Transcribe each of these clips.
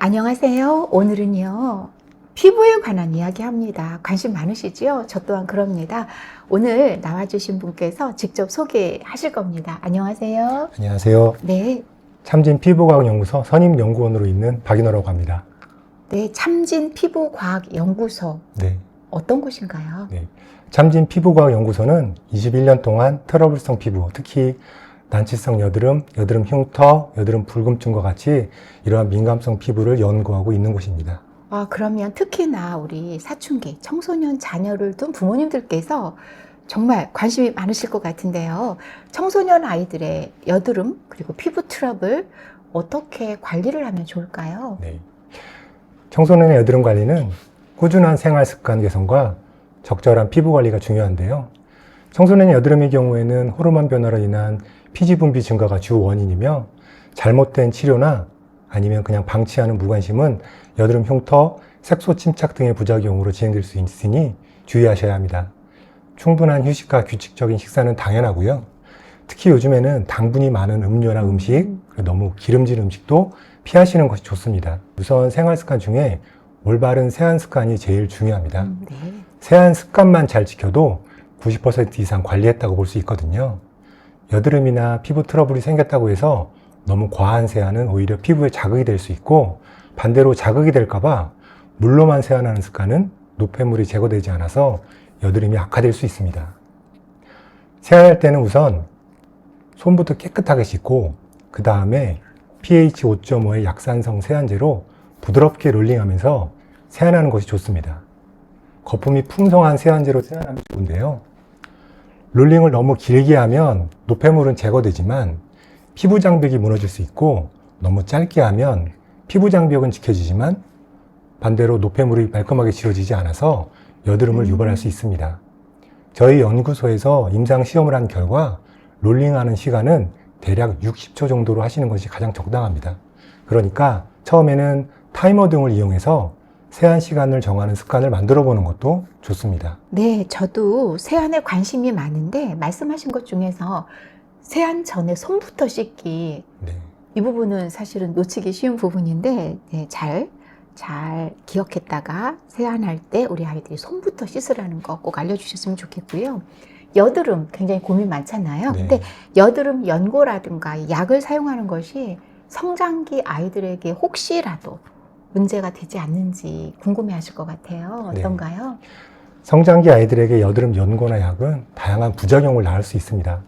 안녕하세요. 오늘은요. 피부에 관한 이야기 합니다. 관심 많으시죠? 저 또한 그럽니다. 오늘 나와주신 분께서 직접 소개하실 겁니다. 안녕하세요. 안녕하세요. 네. 참진 피부과학연구소 선임연구원으로 있는 박인호라고 합니다. 네. 참진 피부과학연구소. 네. 어떤 곳인가요? 참진 피부과학연구소는 21년 동안 트러블성 피부, 특히 난치성 여드름, 여드름 흉터, 여드름 불금증과 같이 이러한 민감성 피부를 연구하고 있는 곳입니다. 아, 그러면 특히나 우리 사춘기, 청소년 자녀를 둔 부모님들께서 정말 관심이 많으실 것 같은데요. 청소년 아이들의 여드름, 그리고 피부 트러블, 어떻게 관리를 하면 좋을까요? 네. 청소년의 여드름 관리는 꾸준한 생활 습관 개선과 적절한 피부 관리가 중요한데요. 청소년의 여드름의 경우에는 호르몬 변화로 인한 피지 분비 증가가 주 원인이며 잘못된 치료나 아니면 그냥 방치하는 무관심은 여드름 흉터, 색소 침착 등의 부작용으로 진행될 수 있으니 주의하셔야 합니다. 충분한 휴식과 규칙적인 식사는 당연하고요. 특히 요즘에는 당분이 많은 음료나 음식, 너무 기름진 음식도 피하시는 것이 좋습니다. 우선 생활 습관 중에 올바른 세안 습관이 제일 중요합니다. 음, 네. 세안 습관만 잘 지켜도 90% 이상 관리했다고 볼 수 있거든요. 여드름이나 피부 트러블이 생겼다고 해서 너무 과한 세안은 오히려 피부에 자극이 될 수 있고 반대로 자극이 될까봐 물로만 세안하는 습관은 노폐물이 제거되지 않아서 여드름이 악화될 수 있습니다. 세안할 때는 우선 손부터 깨끗하게 씻고 그 다음에 pH 5.5의 약산성 세안제로 부드럽게 롤링하면서 세안하는 것이 좋습니다. 거품이 풍성한 세안제로 세안하면 좋은데요. 롤링을 너무 길게 하면 노폐물은 제거되지만 피부 장벽이 무너질 수 있고 너무 짧게 하면 피부 장벽은 지켜지지만 반대로 노폐물이 말끔하게 지워지지 않아서 여드름을 음. 유발할 수 있습니다. 저희 연구소에서 임상 시험을 한 결과 롤링하는 시간은 대략 60초 정도로 하시는 것이 가장 적당합니다. 그러니까 처음에는 타이머 등을 이용해서 세안 시간을 정하는 습관을 만들어 보는 것도 좋습니다. 네, 저도 세안에 관심이 많은데 말씀하신 것 중에서 세안 전에 손부터 씻기 네. 이 부분은 사실은 놓치기 쉬운 부분인데 네, 잘, 잘 기억했다가 세안할 때 우리 아이들이 손부터 씻으라는 거 꼭 알려주셨으면 좋겠고요. 여드름 굉장히 고민 많잖아요. 네. 근데 여드름 연고라든가 약을 사용하는 것이 성장기 아이들에게 혹시라도 문제가 되지 않는지 궁금해 하실 것 같아요. 네. 어떤가요? 성장기 아이들에게 여드름 연고나 약은 다양한 부작용을 낳을 수 있습니다.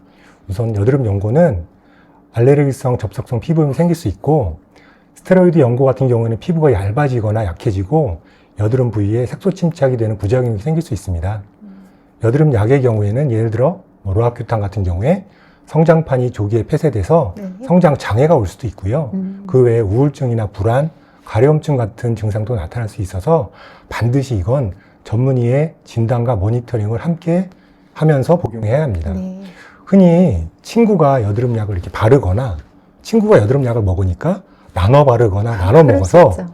우선 여드름 연고는 알레르기성 접촉성 피부염이 생길 수 있고 스테로이드 연고 같은 경우에는 피부가 얇아지거나 약해지고 여드름 부위에 색소 침착이 되는 부작용이 생길 수 있습니다. 여드름 약의 경우에는 예를 들어 뭐 로아큐탄 같은 경우에 성장판이 조기에 폐쇄돼서 네. 성장 장애가 올 수도 있고요. 음, 그 외에 우울증이나 불안, 가려움증 같은 증상도 나타날 수 있어서 반드시 이건 전문의의 진단과 모니터링을 함께 하면서 복용해야 합니다. 네. 흔히 친구가 여드름 약을 이렇게 바르거나 친구가 여드름 약을 먹으니까 나눠 바르거나 나눠 그럴 수 먹어서.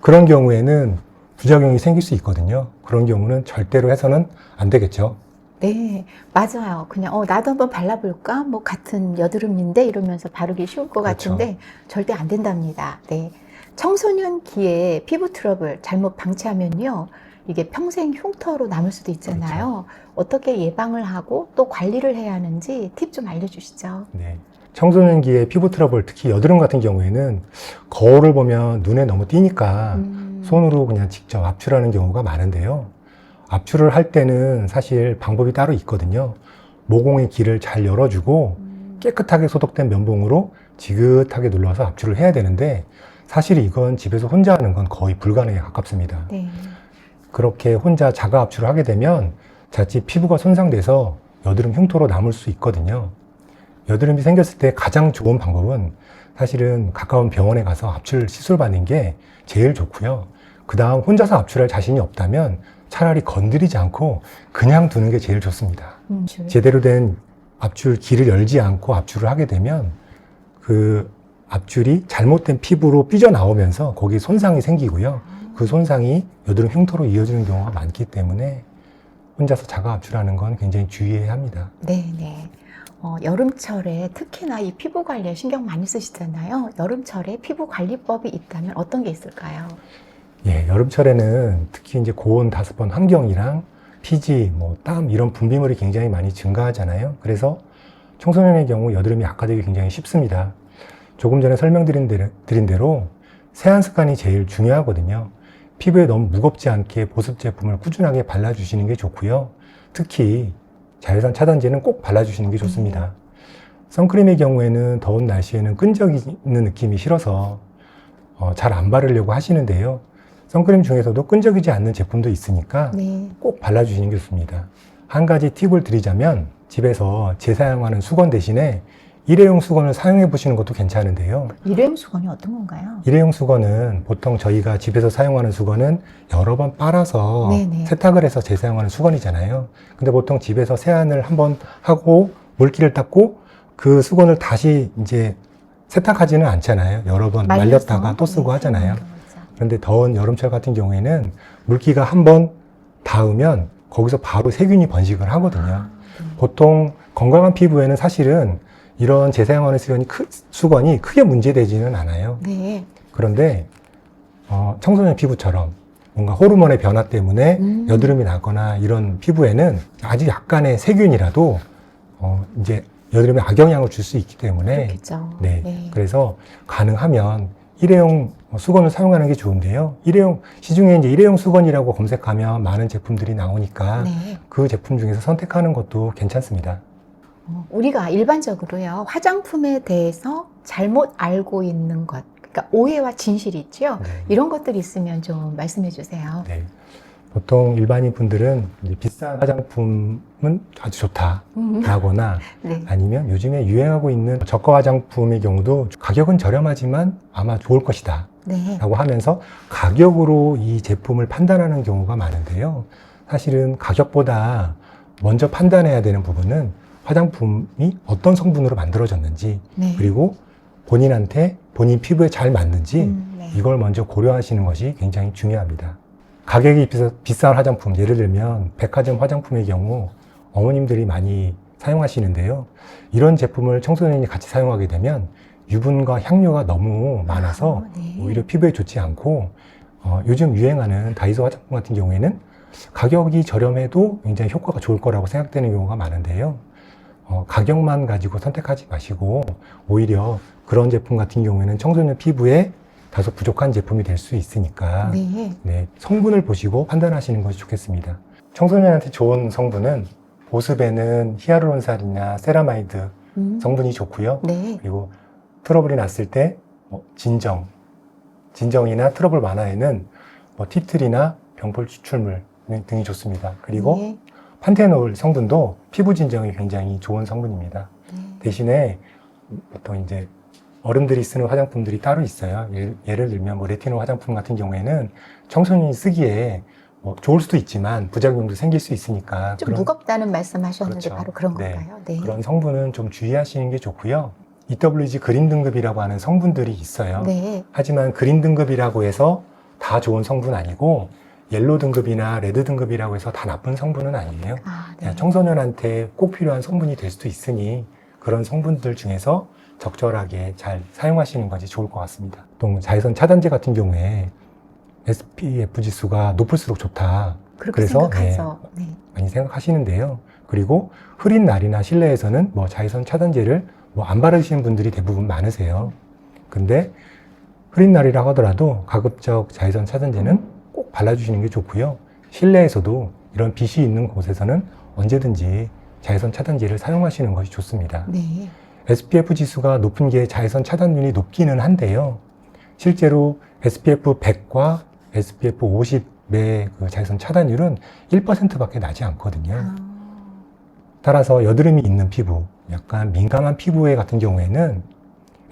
그런 경우에는 부작용이 생길 수 있거든요. 그런 경우는 절대로 해서는 안 되겠죠. 네, 맞아요. 그냥 어 나도 한번 발라볼까? 뭐 같은 여드름인데 이러면서 바르기 쉬울 것 그렇죠. 같은데 절대 안 된답니다. 네, 청소년기에 피부 트러블 잘못 방치하면요 이게 평생 흉터로 남을 수도 있잖아요. 그렇죠. 어떻게 예방을 하고 또 관리를 해야 하는지 팁 좀 알려주시죠. 네. 청소년기의 피부 트러블, 특히 여드름 같은 경우에는 거울을 보면 눈에 너무 띄니까 음, 손으로 그냥 직접 압출하는 경우가 많은데요. 압출을 할 때는 사실 방법이 따로 있거든요. 모공의 길을 잘 열어주고 음, 깨끗하게 소독된 면봉으로 지긋하게 눌러서 압출을 해야 되는데 사실 이건 집에서 혼자 하는 건 거의 불가능에 가깝습니다. 네, 그렇게 혼자 자가 압출을 하게 되면 자칫 피부가 손상돼서 여드름 흉터로 남을 수 있거든요. 여드름이 생겼을 때 가장 좋은 방법은 사실은 가까운 병원에 가서 압출 시술 받는 게 제일 좋고요. 그 다음 혼자서 압출할 자신이 없다면 차라리 건드리지 않고 그냥 두는 게 제일 좋습니다. 음, 제대로 된 압출 길을 열지 않고 압출을 하게 되면 그 압출이 잘못된 피부로 삐져나오면서 거기 손상이 생기고요. 그 손상이 여드름 흉터로 이어지는 경우가 많기 때문에 혼자서 자가 압출하는 건 굉장히 주의해야 합니다. 네, 네. 어, 여름철에 특히나 이 피부 관리에 신경 많이 쓰시잖아요. 여름철에 피부 관리법이 있다면 어떤 게 있을까요? 예, 여름철에는 특히 이제 고온 다섯 번 환경이랑 피지, 뭐 땀 이런 분비물이 굉장히 많이 증가하잖아요. 그래서 청소년의 경우 여드름이 악화되기 굉장히 쉽습니다. 조금 전에 설명드린 대로, 세안 습관이 제일 중요하거든요. 피부에 너무 무겁지 않게 보습 제품을 꾸준하게 발라주시는 게 좋고요. 특히 자외선 차단제는 꼭 발라주시는 게 좋습니다. 선크림의 경우에는 더운 날씨에는 끈적이는 느낌이 싫어서 어, 잘안 바르려고 하시는데요. 선크림 중에서도 끈적이지 않는 제품도 있으니까 네. 꼭 발라주시는 게 좋습니다. 한 가지 팁을 드리자면 집에서 재사용하는 수건 대신에 일회용 수건을 사용해 보시는 것도 괜찮은데요. 일회용 수건이 어떤 건가요? 일회용 수건은 보통 저희가 집에서 사용하는 수건은 여러 번 빨아서 네네. 세탁을 해서 재사용하는 수건이잖아요. 근데 보통 집에서 세안을 한번 하고 물기를 닦고 그 수건을 다시 이제 세탁하지는 않잖아요. 여러 번 말려서? 말렸다가 또 쓰고 네, 하잖아요. 그런데 더운 여름철 같은 경우에는 물기가 한 번 닿으면 거기서 바로 세균이 번식을 하거든요. 아, 네. 보통 건강한 피부에는 사실은 이런 재사용하는 수건이, 크, 수건이 크게 문제되지는 않아요. 네. 그런데 어, 청소년 피부처럼 뭔가 호르몬의 변화 때문에 음. 여드름이 나거나 이런 피부에는 아주 약간의 세균이라도 어, 이제 여드름에 악영향을 줄 수 있기 때문에 그렇겠죠. 네. 그래서 가능하면 일회용 수건을 사용하는 게 좋은데요. 일회용 시중에 이제 일회용 수건이라고 검색하면 많은 제품들이 나오니까 네. 그 제품 중에서 선택하는 것도 괜찮습니다. 어, 우리가 일반적으로요 화장품에 대해서 잘못 알고 있는 것, 그러니까 오해와 진실이 있죠. 네. 이런 것들이 있으면 좀 말씀해 주세요. 네. 보통 일반인 분들은 비싼 화장품은 아주 좋다라거나 음. 네. 아니면 요즘에 유행하고 있는 저가 화장품의 경우도 가격은 저렴하지만 아마 좋을 것이다 네. 라고 하면서 가격으로 이 제품을 판단하는 경우가 많은데요. 사실은 가격보다 먼저 판단해야 되는 부분은 화장품이 어떤 성분으로 만들어졌는지 네. 그리고 본인한테 본인 피부에 잘 맞는지 음, 네. 이걸 먼저 고려하시는 것이 굉장히 중요합니다. 가격이 비싸, 비싼 화장품, 예를 들면 백화점 화장품의 경우 어머님들이 많이 사용하시는데요. 이런 제품을 청소년이 같이 사용하게 되면 유분과 향료가 너무 많아서 아, 네. 오히려 피부에 좋지 않고 어, 요즘 유행하는 다이소 화장품 같은 경우에는 가격이 저렴해도 굉장히 효과가 좋을 거라고 생각되는 경우가 많은데요. 어, 가격만 가지고 선택하지 마시고 오히려 그런 제품 같은 경우에는 청소년 피부에 다소 부족한 제품이 될 수 있으니까 네. 네, 성분을 보시고 판단하시는 것이 좋겠습니다. 청소년한테 좋은 성분은 보습에는 히아루론산이나 세라마이드 음. 성분이 좋고요. 네. 그리고 트러블이 났을 때 뭐, 진정, 진정이나 트러블 완화에는 뭐 티틀이나 병풀 추출물 등이 좋습니다. 그리고 네. 판테놀 성분도 피부 진정에 굉장히 좋은 성분입니다. 네. 대신에 보통 이제 어른들이 쓰는 화장품들이 따로 있어요. 예를, 예를 들면 뭐 레티놀 화장품 같은 경우에는 청소년이 쓰기에 뭐 좋을 수도 있지만 부작용도 생길 수 있으니까 좀 무겁다는 말씀하셨는데 그렇죠. 바로 그런 네. 건가요? 네. 그런 성분은 좀 주의하시는 게 좋고요. EWG 그린 등급이라고 하는 성분들이 있어요. 네. 하지만 그린 등급이라고 해서 다 좋은 성분 아니고 옐로 등급이나 레드 등급이라고 해서 다 나쁜 성분은 아니에요. 아, 네. 청소년한테 꼭 필요한 성분이 될 수도 있으니 그런 성분들 중에서 적절하게 잘 사용하시는 것이 좋을 것 같습니다. 또 자외선 차단제 같은 경우에 SPF 지수가 높을수록 좋다. 그렇게 그래서, 생각하죠. 네. 많이 생각하시는데요. 그리고 흐린 날이나 실내에서는 뭐 자외선 차단제를 뭐 안 바르시는 분들이 대부분 많으세요. 근데 흐린 날이라 하더라도 가급적 자외선 차단제는 꼭 발라주시는 게 좋고요. 실내에서도 이런 빛이 있는 곳에서는 언제든지 자외선 차단제를 사용하시는 것이 좋습니다. 네. SPF 지수가 높은 게 자외선 차단율이 높기는 한데요. 실제로 SPF 100과 SPF 50의 그 자외선 차단율은 1%밖에 나지 않거든요. 아, 따라서 여드름이 있는 피부, 약간 민감한 피부에 같은 경우에는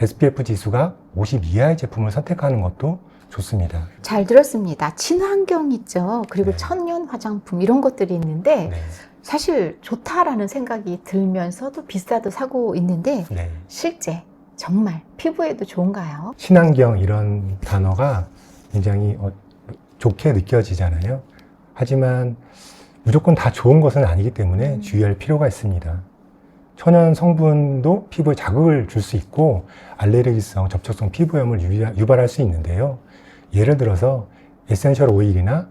SPF 지수가 50 이하의 제품을 선택하는 것도 좋습니다. 잘 들었습니다. 친환경 있죠. 그리고 네. 천연 화장품 이런 것들이 있는데 네. 사실 좋다라는 생각이 들면서도 비싸도 사고 있는데 네. 실제 정말 피부에도 좋은가요? 친환경 이런 단어가 굉장히 어, 좋게 느껴지잖아요. 하지만 무조건 다 좋은 것은 아니기 때문에 음. 주의할 필요가 있습니다. 천연 성분도 피부에 자극을 줄 수 있고 알레르기성, 접촉성 피부염을 유발- 유발할 수 있는데요. 예를 들어서 에센셜 오일이나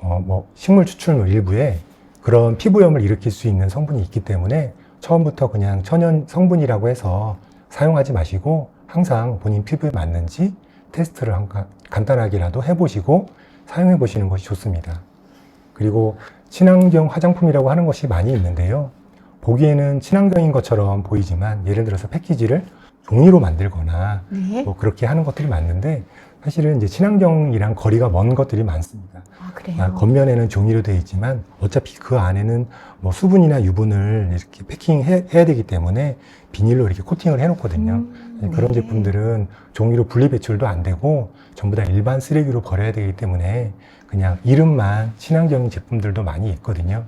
어, 뭐 식물 추출물 일부에 그런 피부염을 일으킬 수 있는 성분이 있기 때문에 처음부터 그냥 천연 성분이라고 해서 사용하지 마시고 항상 본인 피부에 맞는지 테스트를 간단하게라도 해보시고 사용해 보시는 것이 좋습니다. 그리고 친환경 화장품이라고 하는 것이 많이 있는데요. 보기에는 친환경인 것처럼 보이지만 예를 들어서 패키지를 종이로 만들거나 네. 뭐 그렇게 하는 것들이 많은데 사실은 이제 친환경이랑 거리가 먼 것들이 많습니다. 아, 그래요. 아, 겉면에는 종이로 되어 있지만 어차피 그 안에는 뭐 수분이나 유분을 이렇게 패킹해야 되기 때문에 비닐로 이렇게 코팅을 해놓거든요. 음, 네, 그런 네. 제품들은 종이로 분리 배출도 안 되고 전부 다 일반 쓰레기로 버려야 되기 때문에 그냥 이름만 친환경 제품들도 많이 있거든요.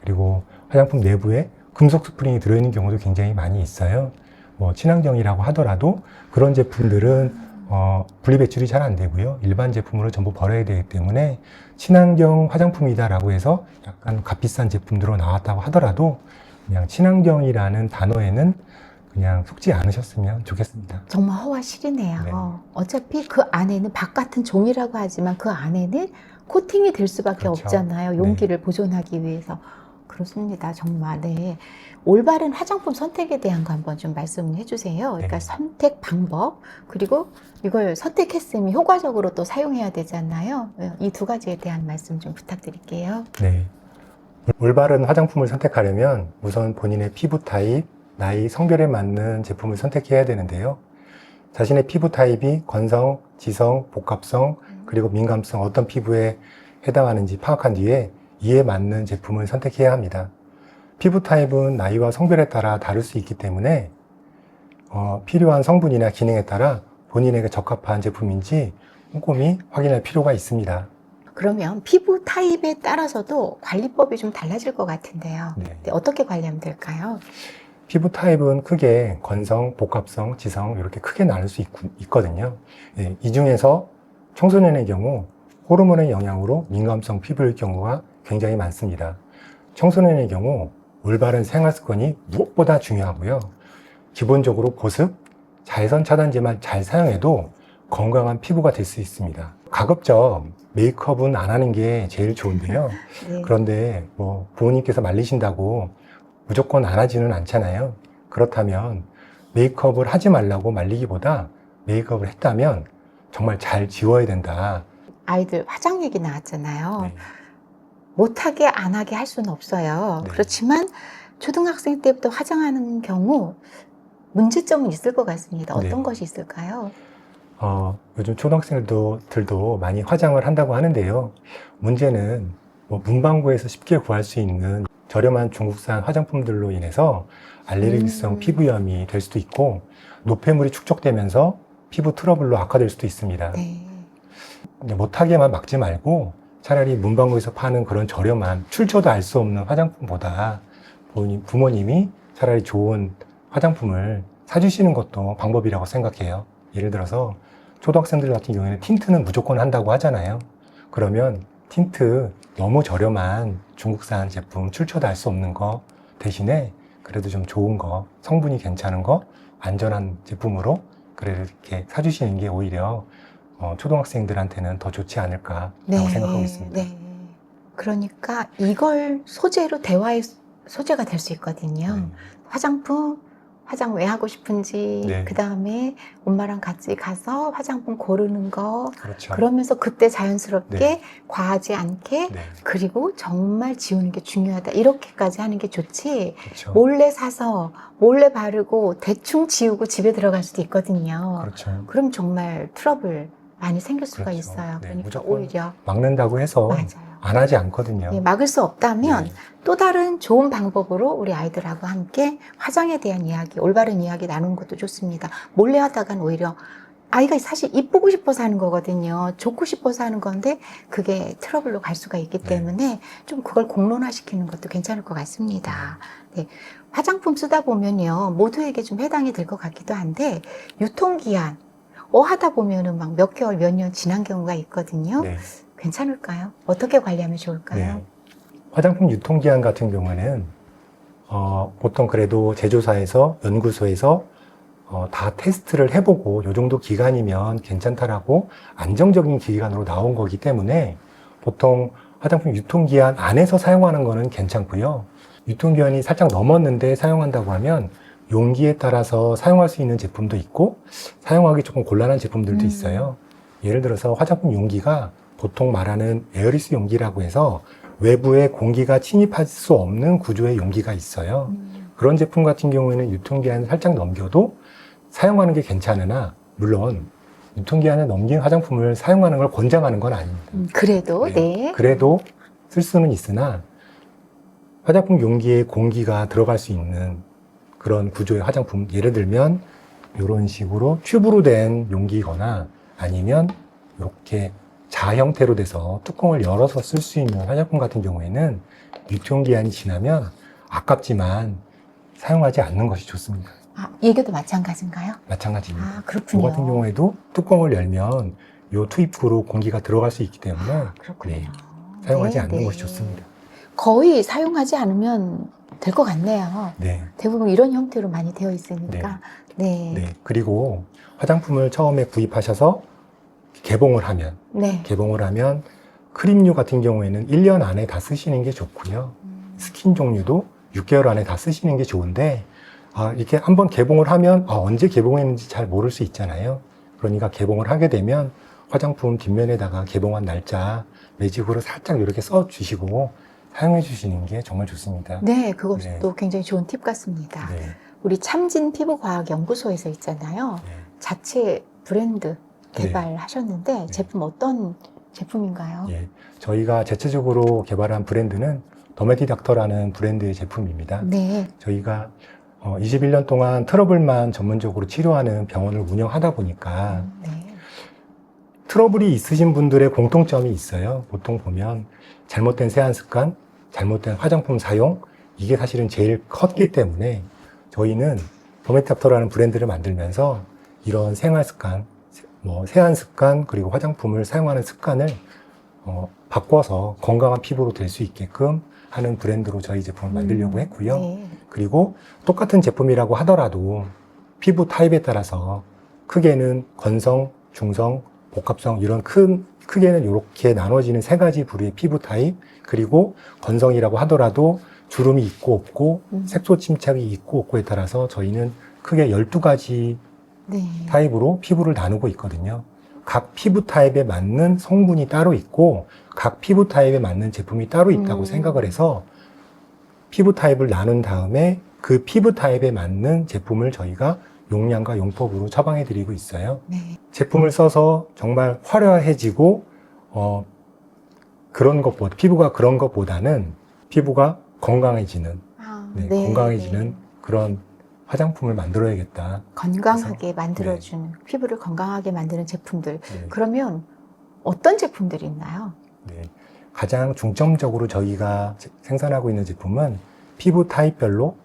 그리고 화장품 내부에 금속 스프링이 들어있는 경우도 굉장히 많이 있어요. 뭐 친환경이라고 하더라도 그런 제품들은 어, 분리 배출이 잘 안 되고요. 일반 제품으로 전부 버려야 되기 때문에 친환경 화장품이다라고 해서 약간 값비싼 제품들로 나왔다고 하더라도 그냥 친환경이라는 단어에는 그냥 속지 않으셨으면 좋겠습니다. 정말 허와실이네요. 네. 어차피 그 안에는 바깥은 종이라고 하지만 그 안에는 코팅이 될 수밖에 그렇죠. 없잖아요. 네. 용기를 보존하기 위해서. 그렇습니다. 정말. 네. 올바른 화장품 선택에 대한 거 한번 좀 말씀해 주세요. 그러니까 네. 선택 방법, 그리고 이걸 선택했으면 효과적으로 또 사용해야 되잖아요. 이 두 가지에 대한 말씀 좀 부탁드릴게요. 네. 올바른 화장품을 선택하려면 우선 본인의 피부 타입, 나이, 성별에 맞는 제품을 선택해야 되는데요. 자신의 피부 타입이 건성, 지성, 복합성, 그리고 민감성 어떤 피부에 해당하는지 파악한 뒤에 이에 맞는 제품을 선택해야 합니다. 피부 타입은 나이와 성별에 따라 다를 수 있기 때문에 어, 필요한 성분이나 기능에 따라 본인에게 적합한 제품인지 꼼꼼히 확인할 필요가 있습니다. 그러면 피부 타입에 따라서도 관리법이 좀 달라질 것 같은데요. 네. 네, 어떻게 관리하면 될까요? 피부 타입은 크게 건성, 복합성, 지성 이렇게 크게 나눌 수 있, 거든요이 중에서 청소년의 경우 호르몬의 영향으로 민감성 피부일 경우가 굉장히 많습니다. 청소년의 경우 올바른 생활 습관이 무엇보다 중요하고요. 기본적으로 보습, 자외선 차단제만 잘 사용해도 건강한 피부가 될 수 있습니다. 가급적 메이크업은 안 하는 게 제일 좋은데요. 네. 그런데 뭐 부모님께서 말리신다고 무조건 안 하지는 않잖아요. 그렇다면 메이크업을 하지 말라고 말리기보다 메이크업을 했다면 정말 잘 지워야 된다. 아이들 화장 얘기 나왔잖아요. 네. 못하게 안 하게 할 수는 없어요. 네. 그렇지만 초등학생 때부터 화장하는 경우 문제점은 있을 것 같습니다. 어떤 네. 것이 있을까요? 어, 요즘 초등학생들도 들도 많이 화장을 한다고 하는데요. 문제는 뭐 문방구에서 쉽게 구할 수 있는 저렴한 중국산 화장품들로 인해서 알레르기성 음. 피부염이 될 수도 있고 노폐물이 축적되면서 피부 트러블로 악화될 수도 있습니다. 네. 못하게만 막지 말고 차라리 문방구에서 파는 그런 저렴한 출처도 알 수 없는 화장품보다 부모님, 부모님이 차라리 좋은 화장품을 사주시는 것도 방법이라고 생각해요. 예를 들어서 초등학생들 같은 경우에는 틴트는 무조건 한다고 하잖아요. 그러면 틴트 너무 저렴한 중국산 제품 출처도 알 수 없는 거 대신에 그래도 좀 좋은 거, 성분이 괜찮은 거, 안전한 제품으로 그래도 이렇게 사주시는 게 오히려 어, 초등학생들한테는 더 좋지 않을까라고 생각하고 있습니다. 네. 그러니까 이걸 소재로 대화의 소재가 될 수 있거든요. 네. 화장품 화장 왜 하고 싶은지 네. 그 다음에 엄마랑 같이 가서 화장품 고르는 거 그렇죠. 그러면서 그때 자연스럽게 네. 과하지 않게 네, 그리고 정말 지우는 게 중요하다 이렇게까지 하는 게 좋지 그렇죠. 몰래 사서 몰래 바르고 대충 지우고 집에 들어갈 수도 있거든요. 그렇죠. 그럼 정말 트러블 많이 생길 수가 그렇죠. 있어요. 네, 그러니까 오히려 막는다고 해서 맞아요. 안 하지 않거든요. 예, 막을 수 없다면 네. 또 다른 좋은 방법으로 우리 아이들하고 함께 화장에 대한 이야기, 올바른 이야기 나누는 것도 좋습니다. 몰래 하다간 오히려 아이가 사실 이쁘고 싶어서 하는 거거든요. 좋고 싶어서 하는 건데 그게 트러블로 갈 수가 있기 네. 때문에 좀 그걸 공론화시키는 것도 괜찮을 것 같습니다. 네. 화장품 쓰다 보면요. 모두에게 좀 해당이 될 것 같기도 한데 유통기한 어 하다 보면은 막 몇 개월, 몇 년 지난 경우가 있거든요. 네. 괜찮을까요? 어떻게 관리하면 좋을까요? 네. 화장품 유통기한 같은 경우에는 어, 보통 그래도 제조사에서 연구소에서 어, 다 테스트를 해보고 요 정도 기간이면 괜찮다라고 안정적인 기간으로 나온 거기 때문에 보통 화장품 유통기한 안에서 사용하는 거는 괜찮고요. 유통기한이 살짝 넘었는데 사용한다고 하면 용기에 따라서 사용할 수 있는 제품도 있고 사용하기 조금 곤란한 제품들도 음. 있어요. 예를 들어서 화장품 용기가 보통 말하는 에어리스 용기라고 해서 외부에 공기가 침입할 수 없는 구조의 용기가 있어요. 음. 그런 제품 같은 경우에는 유통기한을 살짝 넘겨도 사용하는 게 괜찮으나 물론 유통기한을 넘긴 화장품을 사용하는 걸 권장하는 건 아닙니다. 음, 그래도 네. 네. 그래도 쓸 수는 있으나 화장품 용기에 공기가 들어갈 수 있는 그런 구조의 화장품 예를 들면 이런 식으로 튜브로 된 용기거나 아니면 이렇게 자 형태로 돼서 뚜껑을 열어서 쓸 수 있는 화장품 같은 경우에는 유통기한이 지나면 아깝지만 사용하지 않는 것이 좋습니다. 아, 이게도 마찬가지인가요? 마찬가지입니다. 아, 이 그렇군요. 같은 경우에도 뚜껑을 열면 요 투입구로 공기가 들어갈 수 있기 때문에 아, 그렇군요. 네, 사용하지 네, 않는 네. 것이 좋습니다. 거의 사용하지 않으면 될 것 같네요. 네. 대부분 이런 형태로 많이 되어 있으니까. 네. 네. 그리고 화장품을 처음에 구입하셔서 개봉을 하면, 네. 개봉을 하면 크림류 같은 경우에는 1년 안에 다 쓰시는 게 좋고요. 음, 스킨 종류도 6개월 안에 다 쓰시는 게 좋은데, 아, 이렇게 한번 개봉을 하면, 아, 언제 개봉했는지 잘 모를 수 있잖아요. 그러니까 개봉을 하게 되면 화장품 뒷면에다가 개봉한 날짜 매직으로 살짝 이렇게 써 주시고 사용해 주시는 게 정말 좋습니다. 네, 그것도 네. 굉장히 좋은 팁 같습니다. 네. 우리 참진 피부과학연구소에서 있잖아요. 네. 자체 브랜드 네. 개발하셨는데 제품 어떤 제품인가요? 예, 저희가 자체적으로 개발한 브랜드는 더메디 닥터라는 브랜드의 제품입니다. 네. 저희가 어, 21년 동안 트러블만 전문적으로 치료하는 병원을 운영하다 보니까 네. 트러블이 있으신 분들의 공통점이 있어요. 보통 보면 잘못된 세안 습관, 잘못된 화장품 사용, 이게 사실은 제일 컸기 때문에 저희는 더메디 닥터라는 브랜드를 만들면서 이런 생활 습관, 뭐 세안 습관, 그리고 화장품을 사용하는 습관을 어, 바꿔서 건강한 피부로 될 수 있게끔 하는 브랜드로 저희 제품을 만들려고 음, 했고요. 네. 그리고 똑같은 제품이라고 하더라도 피부 타입에 따라서 크게는 건성, 중성, 복합성 이런 큰 크게는 이렇게 나눠지는 세 가지 부류의 피부 타입 그리고 건성이라고 하더라도 주름이 있고 없고 음. 색소 침착이 있고 없고에 따라서 저희는 크게 12가지 네. 타입으로 피부를 나누고 있거든요. 각 피부 타입에 맞는 성분이 따로 있고 각 피부 타입에 맞는 제품이 따로 있다고 음. 생각을 해서 피부 타입을 나눈 다음에 그 피부 타입에 맞는 제품을 저희가 용량과 용법으로 처방해 드리고 있어요. 네. 제품을 써서 정말 화려해지고 어 그런 것보다 피부가 그런 것보다는 피부가 건강해지는 아, 네, 네, 건강해지는 네. 그런 화장품을 만들어야겠다. 건강하게 만들어주는 네. 피부를 건강하게 만드는 제품들. 네. 그러면 어떤 제품들이 있나요? 네. 가장 중점적으로 저희가 제- 생산하고 있는 제품은 피부 타입별로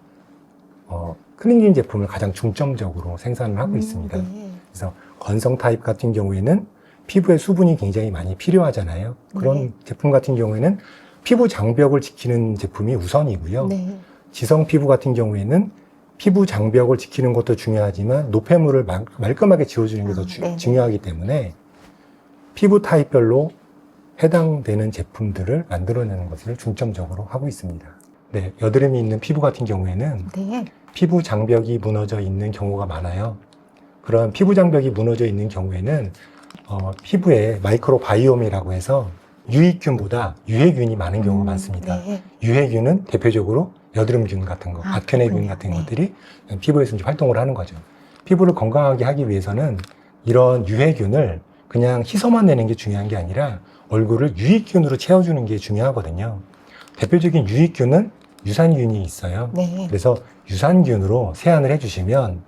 어, 클렌징 제품을 가장 중점적으로 생산을 하고 음, 있습니다. 네. 그래서 건성 타입 같은 경우에는 피부에 수분이 굉장히 많이 필요하잖아요. 그런 네. 제품 같은 경우에는 피부 장벽을 지키는 제품이 우선이고요. 네. 지성 피부 같은 경우에는 피부 장벽을 지키는 것도 중요하지만 노폐물을 말- 말끔하게 지워주는 게더 아, 네네. 중요하기 때문에 피부 타입별로 해당되는 제품들을 만들어내는 것을 중점적으로 하고 있습니다. 네, 여드름이 있는 피부 같은 경우에는 네. 피부 장벽이 무너져 있는 경우가 많아요. 그런 피부 장벽이 무너져 있는 경우에는 어, 피부에 마이크로바이옴이라고 해서 유익균보다 유해균이 많은 경우가 음, 많습니다. 네. 유해균은 대표적으로 여드름균 같은 거, 아, 박현해균. 같은 네. 것들이 피부에서 이제 활동을 하는 거죠. 피부를 건강하게 하기 위해서는 이런 유해균을 그냥 희석만 내는 게 중요한 게 아니라 얼굴을 유익균으로 채워주는 게 중요하거든요. 대표적인 유익균은 유산균이 있어요. 네. 그래서 유산균으로 세안을 해주시면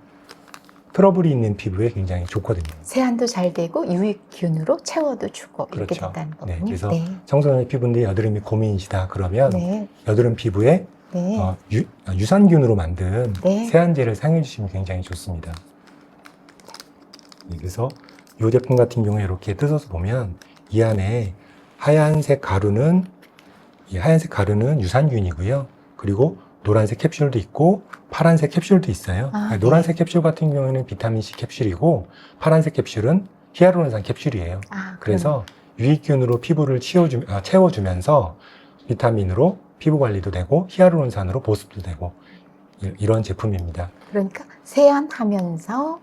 트러블이 있는 피부에 굉장히 좋거든요. 세안도 잘 되고 유익균으로 채워도 주고 이렇게 그렇죠. 된다는 네, 거군요. 그래서 네. 청소년의 피부인데 여드름이 고민이시다 그러면 네. 여드름 피부에 네. 어, 유, 산균으로 만든 네. 세안제를 사용해 주시면 굉장히 좋습니다. 네, 그래서 이 제품 같은 경우에 이렇게 뜯어서 보면 이 안에 하얀색 가루는 이 하얀색 가루는 유산균이고요. 그리고 노란색 캡슐도 있고 파란색 캡슐도 있어요. 아, 네. 노란색 캡슐 같은 경우에는 비타민 C 캡슐이고 파란색 캡슐은 히아루론산 캡슐이에요. 아, 그래서 유익균으로 피부를 채워주, 아, 채워주면서 비타민으로 피부 관리도 되고 히아루론산으로 보습도 되고 이- 이런 제품입니다. 그러니까 세안하면서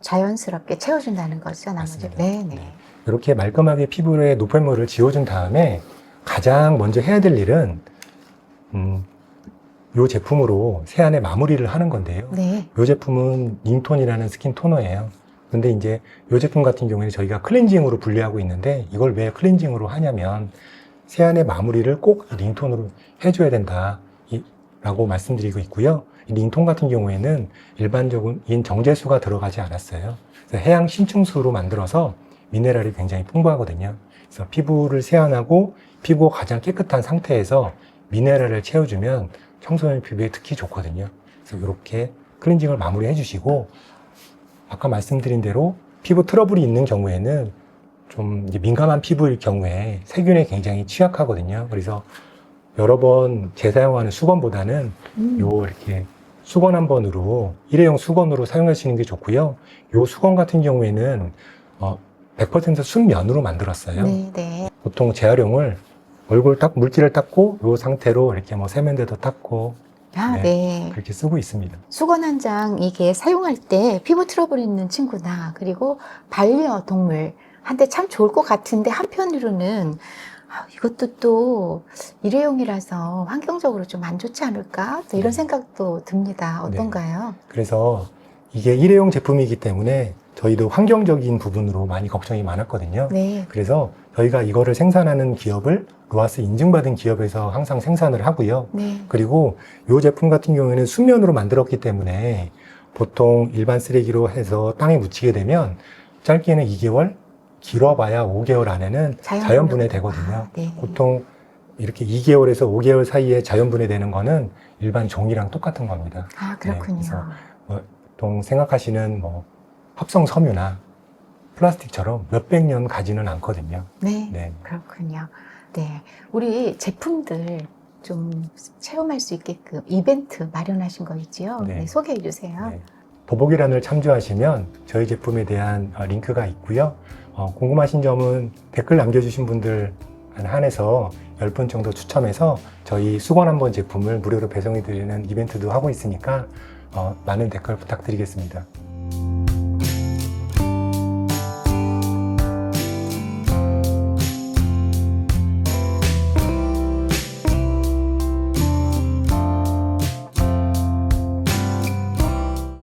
자연스럽게 채워준다는 거죠, 나머지. 네, 네. 네. 이렇게 말끔하게 피부에 노폐물을 지워준 다음에 가장 먼저 해야 될 일은 음, 이 제품으로 세안의 마무리를 하는 건데요. 네. 이 제품은 닝톤이라는 스킨 토너예요. 근데 이제 이 제품 같은 경우에는 저희가 클렌징으로 분류하고 있는데 이걸 왜 클렌징으로 하냐면 세안의 마무리를 꼭이 링톤으로 해줘야 된다 이- 라고 말씀드리고 있고요. 이 링톤 같은 경우에는 일반적인 정제수가 들어가지 않았어요. 해양 신충수로 만들어서 미네랄이 굉장히 풍부하거든요. 그래서 피부를 세안하고 피부가 가장 깨끗한 상태에서 미네랄을 채워주면 청소년 피부에 특히 좋거든요. 그래서 이렇게 클렌징을 마무리해 주시고 아까 말씀드린 대로 피부 트러블이 있는 경우에는 좀 민감한 피부일 경우에 세균에 굉장히 취약하거든요. 그래서 여러 번 재사용하는 수건보다는 음. 요 이렇게 수건 한 번으로 일회용 수건으로 사용하시는 게 좋고요. 요 수건 같은 경우에는 어, 100% 순면으로 만들었어요. 네, 네. 보통 재활용을 얼굴 딱 물기를 닦고 요 상태로 이렇게 뭐 세면대도 닦고 아, 네. 네. 그렇게 쓰고 있습니다. 수건 한 장 이게 사용할 때 피부 트러블 있는 친구나 그리고 반려 동물 한테 참 좋을 것 같은데 한편으로는 아, 이것도 또 일회용이라서 환경적으로 좀 안 좋지 않을까? 또 이런 네. 생각도 듭니다. 어떤가요? 그래서 이게 일회용 제품이기 때문에 저희도 환경적인 부분으로 많이 걱정이 많았거든요. 네. 그래서 저희가 이거를 생산하는 기업을 로아스 인증받은 기업에서 항상 생산을 하고요. 네. 그리고 이 제품 같은 경우에는 순면으로 만들었기 때문에 보통 일반 쓰레기로 해서 땅에 묻히게 되면 짧게는 2개월, 길어봐야 5개월 안에는 자연 분해되거든요. 아, 네. 보통 이렇게 2개월에서 5개월 사이에 자연 분해되는 거는 일반 종이랑 똑같은 겁니다. 아, 그렇군요. 네, 그래서 보통 생각하시는 뭐 합성 섬유나 플라스틱처럼 몇백 년 가지는 않거든요. 네. 네. 그렇군요. 네. 우리 제품들 좀 체험할 수 있게끔 이벤트 마련하신 거 있지요? 네. 네. 소개해 주세요. 네. 더보기란을 참조하시면 저희 제품에 대한 어, 링크가 있고요. 어, 궁금하신 점은 댓글 남겨주신 분들 한해서 10분 정도 추첨해서 저희 수건 한 번 제품을 무료로 배송해 드리는 이벤트도 하고 있으니까 어, 많은 댓글 부탁드리겠습니다.